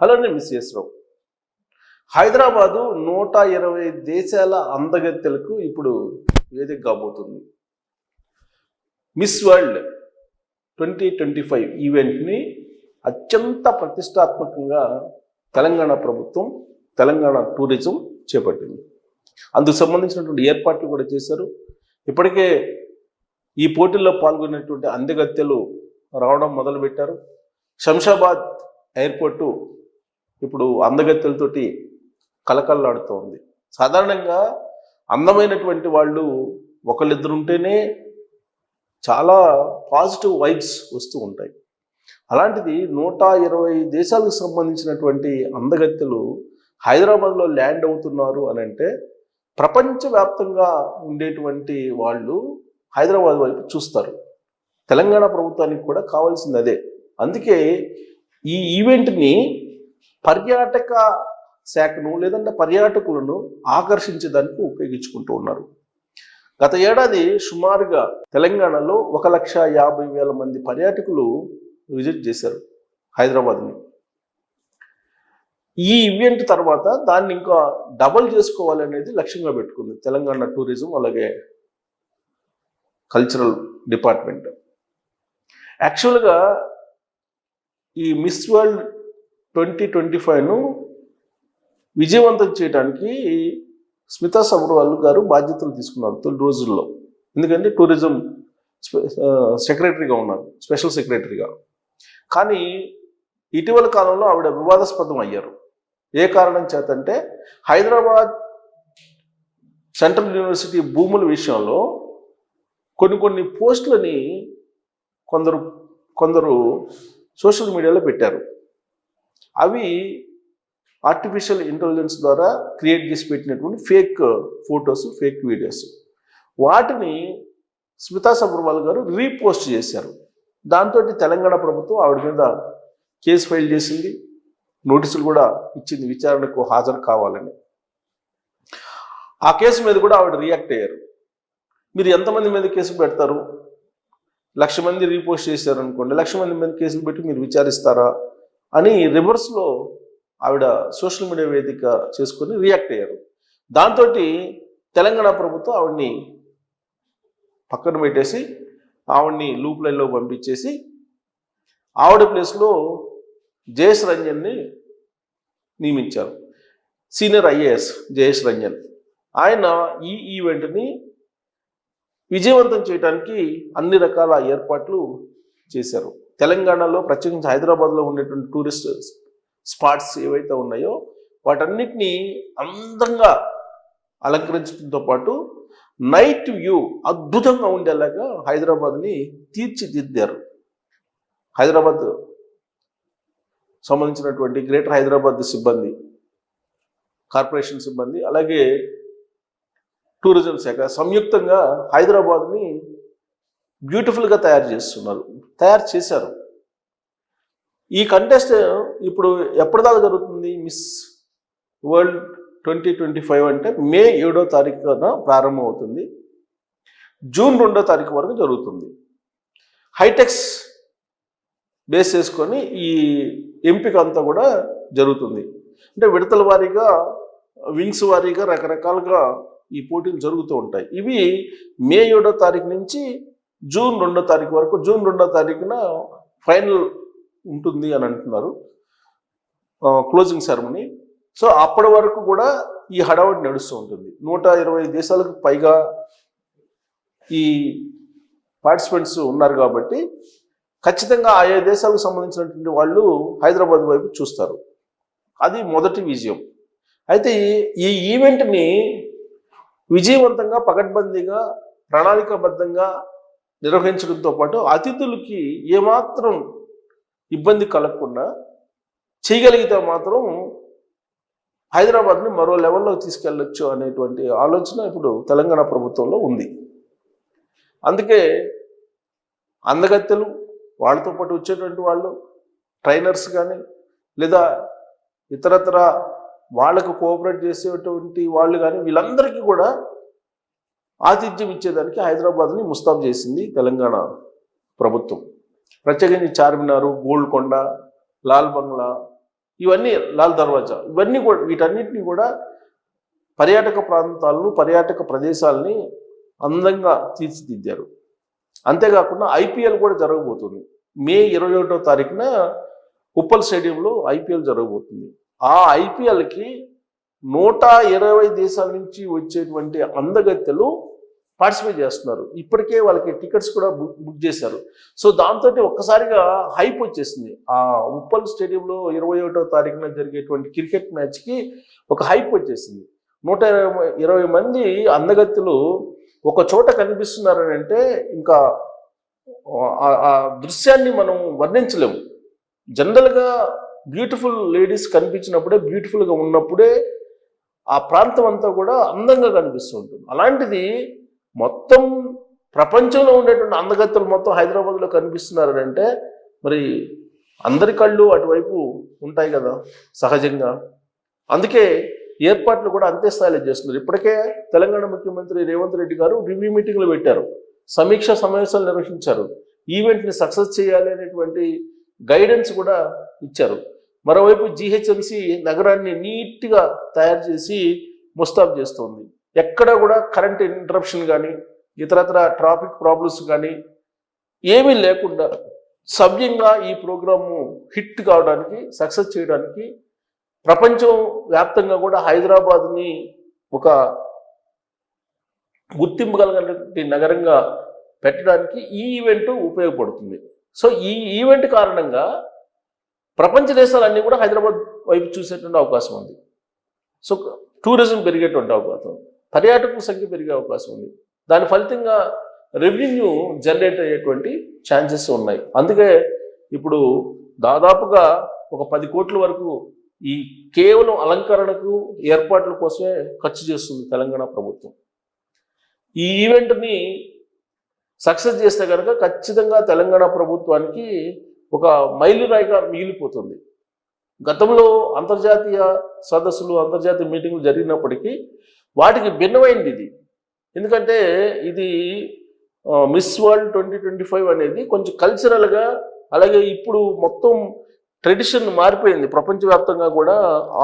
Hello నేను miss రావు హైదరాబాదు నూట ఇరవై దేశాల అందగత్తెలకు ఇప్పుడు వేదిక కాబోతుంది. Miss World twenty twenty five ఈవెంట్ని అత్యంత ప్రతిష్టాత్మకంగా తెలంగాణ ప్రభుత్వం తెలంగాణ టూరిజం చేపట్టింది. అందుకు సంబంధించినటువంటి ఏర్పాట్లు కూడా చేశారు. ఇప్పటికే ఈ పోటీల్లో పాల్గొనేటువంటి అందగత్తెలు రావడం మొదలుపెట్టారు. శంషాబాద్ ఎయిర్పోర్టు ఇప్పుడు అందగత్తెలతోటి కలకల్లాడుతూ ఉంది సాధారణంగా అందమైనటువంటి వాళ్ళు ఒకళ్ళిద్దరు ఉంటేనే చాలా పాజిటివ్ వైబ్స్ వస్తూ ఉంటాయి. అలాంటిది నూట ఇరవై దేశాలకు సంబంధించినటువంటి అందగత్తెలు హైదరాబాద్లో ల్యాండ్ అవుతున్నారు అని అంటే ప్రపంచవ్యాప్తంగా ఉండేటువంటి వాళ్ళు హైదరాబాద్ వైపు చూస్తారు. తెలంగాణ ప్రభుత్వానికి కూడా కావాల్సింది అదే. అందుకే ఈ ఈవెంట్ని పర్యాటక శాఖను లేదంటే పర్యాటకులను ఆకర్షించడానికి ఉపయోగించుకుంటూ ఉన్నారు. గత ఏడాది సుమారుగా తెలంగాణలో ఒక లక్ష యాభై వేల మంది పర్యాటకులు విజిట్ చేశారు హైదరాబాద్ని. ఈ ఈవెంట్ తర్వాత దాన్ని ఇంకా డబల్ చేసుకోవాలనేది లక్ష్యంగా పెట్టుకుంది తెలంగాణ టూరిజం అలాగే కల్చరల్ డిపార్ట్మెంట్. యాక్చువల్గా ఈ మిస్ వరల్డ్ ట్వంటీ ట్వంటీ ఫైవ్ను విజయవంతం చేయడానికి స్మితా సబర్వాల్ గారు బాధ్యతలు తీసుకున్నారు తొలి రోజుల్లో. ఎందుకంటే టూరిజం సెక్రటరీగా ఉన్నారు స్పెషల్ సెక్రటరీగా. కానీ ఇటీవల కాలంలో ఆవిడ వివాదాస్పదం అయ్యారు. ఏ కారణం చేతంటే హైదరాబాద్ సెంట్రల్ యూనివర్సిటీ భూముల విషయంలో కొన్ని కొన్ని పోస్టులని కొందరు కొందరు సోషల్ మీడియాలో పెట్టారు. అవి ఆర్టిఫిషియల్ ఇంటెలిజెన్స్ ద్వారా క్రియేట్ చేసి పెట్టినటువంటి ఫేక్ ఫొటోస్ ఫేక్ వీడియోస్ వాటిని స్మితా సబర్వాల్ గారు రీపోస్ట్ చేశారు. దాంతో తెలంగాణ ప్రభుత్వం ఆవిడ మీద కేసు ఫైల్ చేసింది. నోటీసులు కూడా ఇచ్చింది. విచారణకు హాజరు కావాలని. ఆ కేసు మీద కూడా ఆవిడ రియాక్ట్ అయ్యారు. మీరు ఎంతమంది మీద కేసు పెడతారు? లక్ష మంది రీపోస్ట్ చేశారు అనుకోండి లక్ష మంది మీద కేసులు పెట్టి మీరు విచారిస్తారా? అని రివర్స్లో ఆవిడ సోషల్ మీడియా వేదిక చేసుకొని రియాక్ట్ అయ్యారు. దాంతో తెలంగాణ ప్రభుత్వం ఆవిడ్ని పక్కన పెట్టేసి ఆవిడ్ని లూప్ లైన్లో పంపించేసి ఆవిడ ప్లేస్లో జయేష్ రంజన్ని నియమించారు. Senior IAS Jayesh Ranjan. ఆయన ఈ ఈవెంట్ని విజయవంతం చేయడానికి అన్ని రకాల ఏర్పాట్లు చేశారు. తెలంగాణలో ప్రత్యేకించి హైదరాబాద్లో ఉండేటువంటి టూరిస్ట్ స్పాట్స్ ఏవైతే ఉన్నాయో వాటన్నిటినీ అందంగా అలంకరించడంతో పాటు నైట్ వ్యూ అద్భుతంగా ఉండేలాగా హైదరాబాద్ని తీర్చిదిద్దారు. హైదరాబాద్ సంబంధించినటువంటి గ్రేటర్ హైదరాబాద్ సిబ్బంది కార్పొరేషన్ సిబ్బంది అలాగే టూరిజం శాఖ సంయుక్తంగా హైదరాబాద్ని బ్యూటిఫుల్గా తయారు చేస్తున్నారు. తయారు చేశారు. ఈ కంటెస్ట్ ఇప్పుడు ఎప్పటిదాకా జరుగుతుంది? Miss World twenty twenty five అంటే మే ఏడో తారీఖున ప్రారంభం అవుతుంది జూన్ రెండో తారీఖు వరకు జరుగుతుంది. హైటెక్స్ బేస్ చేసుకొని ఈ ఎంపిక అంతా కూడా జరుగుతుంది. అంటే విడతల వారీగా వింగ్స్ వారీగా రకరకాలుగా ఈ పోటీలు జరుగుతూ ఉంటాయి. ఇవి మే ఏడో తారీఖు నుంచి జూన్ రెండో తారీఖు వరకు జూన్ రెండో తారీఖున ఫైనల్ ఉంటుంది అని అంటున్నారు. Closing ceremony. సో అప్పటి వరకు కూడా ఈ హడావుడి నడుస్తూ ఉంటుంది. నూట ఇరవై దేశాలకు పైగా ఈ పార్టిసిపెంట్స్ ఉన్నారు కాబట్టి ఖచ్చితంగా ఆయా దేశాలకు సంబంధించినటువంటి వాళ్ళు హైదరాబాద్ వైపు చూస్తారు. అది మొదటి విజయం. అయితే ఈ ఈవెంట్ని విజయవంతంగా పకడ్బందీగా ప్రణాళికాబద్ధంగా నిర్వహించడంతో పాటు అతిథులకి ఏమాత్రం ఇబ్బంది కలగకుండా చేయగలిగితే మాత్రం హైదరాబాద్ని మరో లెవెల్లో తీసుకెళ్ళొచ్చు అనేటువంటి ఆలోచన ఇప్పుడు తెలంగాణ ప్రభుత్వంలో ఉంది. అందుకే అందగత్తెలు వాళ్ళతో పాటు వచ్చేటువంటి వాళ్ళు ట్రైనర్స్ కానీ లేదా ఇతరత్ర వాళ్ళకు కోఆపరేట్ చేసేటువంటి వాళ్ళు కానీ వీళ్ళందరికీ కూడా ఆతిథ్యం ఇచ్చేదానికి హైదరాబాద్ని ముస్తాబ్ చేసింది తెలంగాణ ప్రభుత్వం. ప్రత్యేకించి చార్మినారు గోల్కొండ లాల్ బంగ్లా ఇవన్నీ లాల్ దర్వాజా ఇవన్నీ కూడా వీటన్నిటిని కూడా పర్యాటక ప్రాంతాలను పర్యాటక ప్రదేశాలని అందంగా తీర్చిదిద్దారు. అంతేకాకుండా ఐపీఎల్ కూడా జరగబోతుంది. మే ఇరవై ఒకటో తారీఖున ఉప్పల్ స్టేడియంలో ఐపీఎల్ జరగబోతుంది. ఆ ఐపీఎల్కి నూట ఇరవై దేశాల నుంచి వచ్చేటువంటి అందగత్తెలు పార్టిసిపేట్ చేస్తున్నారు. ఇప్పటికే వాళ్ళకి టికెట్స్ కూడా బుక్ బుక్ చేశారు. సో దాంతో ఒక్కసారిగా హైప్ వచ్చేసింది. ఆ ఉప్పల్ స్టేడియంలో ఇరవై ఒకటో తారీఖున జరిగేటువంటి క్రికెట్ మ్యాచ్కి ఒక హైప్ వచ్చేసింది. నూట ఇరవై ఇరవై మంది అందగత్తెలు ఒక చోట కనిపిస్తున్నారని అంటే ఇంకా ఆ దృశ్యాన్ని మనం వర్ణించలేము. జనరల్గా బ్యూటిఫుల్ లేడీస్ కనిపించినప్పుడే బ్యూటిఫుల్గా ఉన్నప్పుడే ఆ ప్రాంతం అంతా కూడా అందంగా కనిపిస్తూ ఉంటుంది. అలాంటిది మొత్తం ప్రపంచంలో ఉండేటువంటి అందగత్తులు మొత్తం హైదరాబాద్లో కనిపిస్తున్నారని అంటే మరి అందరి కళ్ళు అటువైపు ఉంటాయి కదా సహజంగా. అందుకే ఏర్పాట్లు కూడా అంతే స్థాయిలో చేస్తున్నారు. ఇప్పటికే తెలంగాణ ముఖ్యమంత్రి రేవంత్ రెడ్డి గారు రివ్యూ మీటింగ్లు పెట్టారు. సమీక్ష సమావేశాలు నిర్వహించారు. ఈవెంట్ని సక్సెస్ చేయాలి అనేటువంటి గైడెన్స్ కూడా ఇచ్చారు. మరోవైపు జిహెచ్ఎంసి నగరాన్ని నీట్గా తయారు చేసి ముస్తాబ్ చేస్తోంది. ఎక్కడ కూడా కరెంట్ ఇంటరప్షన్ కానీ ఇతరత్ర ట్రాఫిక్ ప్రాబ్లమ్స్ కానీ ఏమీ లేకుండా సవ్యంగా ఈ ప్రోగ్రాము హిట్ కావడానికి సక్సెస్ చేయడానికి ప్రపంచం వ్యాప్తంగా కూడా హైదరాబాద్ని ఒక గుర్తింపు కలిగినటువంటి నగరంగా పెట్టడానికి ఈ ఈవెంట్ ఉపయోగపడుతుంది. సో ఈ ఈవెంట్ కారణంగా ప్రపంచ దేశాలన్నీ కూడా హైదరాబాద్ వైపు చూసేటువంటి అవకాశం ఉంది. సో టూరిజం పెరిగేటువంటి అవకాశం పర్యాటకుల సంఖ్య పెరిగే అవకాశం ఉంది. దాని ఫలితంగా రెవెన్యూ జనరేట్ అయ్యేటువంటి ఛాన్సెస్ ఉన్నాయి. అందుకే ఇప్పుడు దాదాపుగా ఒక పది కోట్ల వరకు ఈ కేవలం అలంకరణకు ఏర్పాట్ల కోసమే ఖర్చు చేస్తుంది తెలంగాణ ప్రభుత్వం. ఈ ఈవెంట్ని సక్సెస్ చేస్తే కనుక ఖచ్చితంగా తెలంగాణ ప్రభుత్వానికి ఒక మైలురాయిగా మిగిలిపోతుంది. గతంలో అంతర్జాతీయ సదస్సులు అంతర్జాతీయ మీటింగ్లు జరిగినప్పటికీ వాటికి భిన్నమైంది ఇది. ఎందుకంటే ఇది Miss World twenty twenty five అనేది కొంచెం కల్చరల్గా అలాగే ఇప్పుడు మొత్తం ట్రెడిషన్ మారిపోయింది. ప్రపంచవ్యాప్తంగా కూడా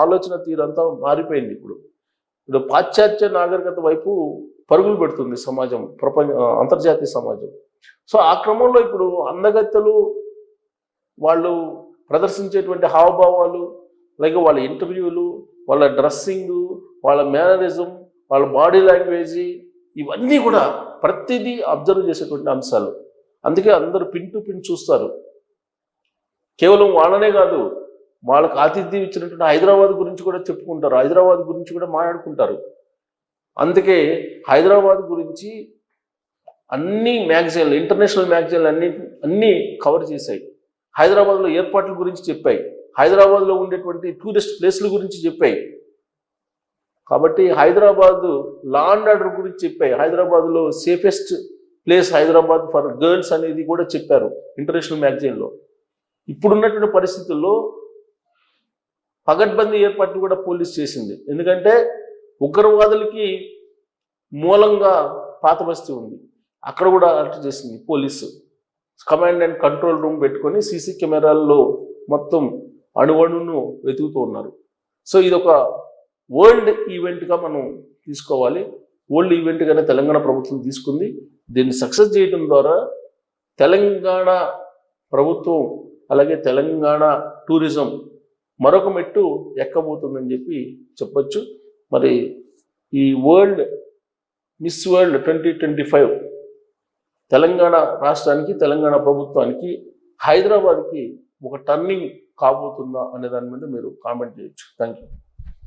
ఆలోచన తీరంతా మారిపోయింది ఇప్పుడు. ఇప్పుడు పాశ్చాత్య నాగరికత వైపు పరుగులు పెడుతుంది సమాజం ప్రపంచ అంతర్జాతీయ సమాజం. సో ఆ క్రమంలో ఇప్పుడు అందగత్తెలు వాళ్ళు ప్రదర్శించేటువంటి హావభావాలు అలాగే వాళ్ళ ఇంటర్వ్యూలు వాళ్ళ డ్రెస్సింగ్ వాళ్ళ మేనరిజం వాళ్ళ బాడీ లాంగ్వేజ్ ఇవన్నీ కూడా ప్రతిదీ అబ్జర్వ్ చేసేటువంటి అంశాలు. అందుకే అందరూ పిన్ టు పిన్ చూస్తారు. కేవలం వాళ్ళనే కాదు వాళ్ళకు ఆతిథ్యం ఇచ్చినటువంటి హైదరాబాద్ గురించి కూడా చెప్పుకుంటారు. హైదరాబాద్ గురించి కూడా మాట్లాడుకుంటారు. అందుకే హైదరాబాద్ గురించి అన్ని మ్యాగజైన్లు ఇంటర్నేషనల్ మ్యాగజైన్లు అన్ని అన్నీ కవర్ చేశాయి. హైదరాబాద్లో ఏర్పాట్ల గురించి చెప్పాయి. హైదరాబాద్లో ఉండేటువంటి టూరిస్ట్ ప్లేస్ల గురించి చెప్పాయి. కాబట్టి హైదరాబాద్ లా అండ్ ఆర్డర్ గురించి చెప్పాయి. హైదరాబాద్లో safest place Hyderabad for girls అనేది కూడా చెప్పారు ఇంటర్నేషనల్ మ్యాగజైన్లో ఇప్పుడున్నటువంటి పరిస్థితుల్లో పగడ్బందీ ఏర్పాట్లు కూడా పోలీస్ చేసింది. ఎందుకంటే ఉగ్రవాదులకి మూలంగా పాత బస్తీ ఉంది. అక్కడ కూడా అరెస్ట్ చేసింది police. Command and control room పెట్టుకొని సీసీ కెమెరాల్లో మొత్తం అణువణును వెతుకుతూ ఉన్నారు. సో ఇది ఒక వరల్డ్ ఈవెంట్గా మనం తీసుకోవాలి. వరల్డ్ ఈవెంట్గానే తెలంగాణ ప్రభుత్వం తీసుకుంది. దీన్ని సక్సెస్ చేయడం ద్వారా తెలంగాణ ప్రభుత్వం అలాగే తెలంగాణ టూరిజం మరొక మెట్టు ఎక్కబోతుందని చెప్పి చెప్పచ్చు. మరి ఈ world Miss World twenty twenty five Telangana రాష్ట్రానికి తెలంగాణ ప్రభుత్వానికి హైదరాబాద్కి ఒక టర్నింగ్ కాబోతుందా అనే దాని మీద మీరు కామెంట్ చేయొచ్చు. Thank you